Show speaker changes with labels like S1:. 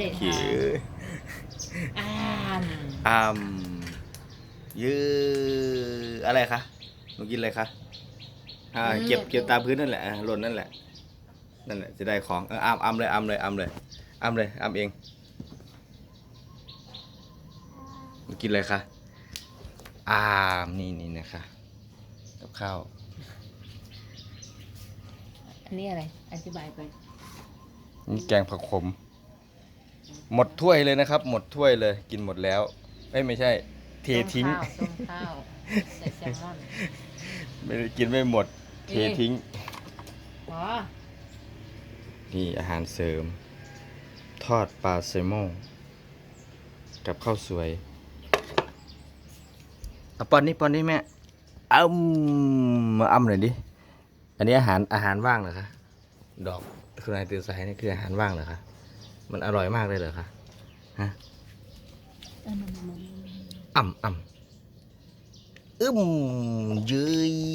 S1: เด็ด
S2: เขีย
S1: อ่าม
S2: อ้ามยืออะไรคะหนูกินอะไรคะอ่าเก็บเก็บตามพื้นนั่นแหละอะหล่นนั่นแหละนั่นแหละจะได้ของเอออ้ามอ้ามเลยอ้ามเลยอ้ามเลยอ้ามเลยอ้ามเองหนูกินอะไรคะอ้ามนี่นี่นะคะกับข้าว
S1: อันนี้อะไรอธิบายไป
S2: นี่แกงผักขม หมดถ้วยเลยนะครับ หมดถ้วยเลย กินหมดแล้วเอ้ยไม่ใช่ เททิ้ง
S1: ต้มข้าวต้มข้าวใส่แซลมอน
S2: ไม่ได้กินไม่หมด เท
S1: เอ๊ะ
S2: ทิ้ง
S1: อ๋อ
S2: นี่อาหารเสริม ทอดปลาแซลมอนกับข้าวสวยเอาปอนนี่ปอนนี่แม่อ้ามาอ้ำหน่อยดิ อันนี้อาหารอาหารว่างเหรอคะ ดอกคุณนายตื่นสายนี่คืออาหารว่างเหรอคะ มันอร่อยมากเลยเหรอคะฮะอ่ำอ่ำอึมยืย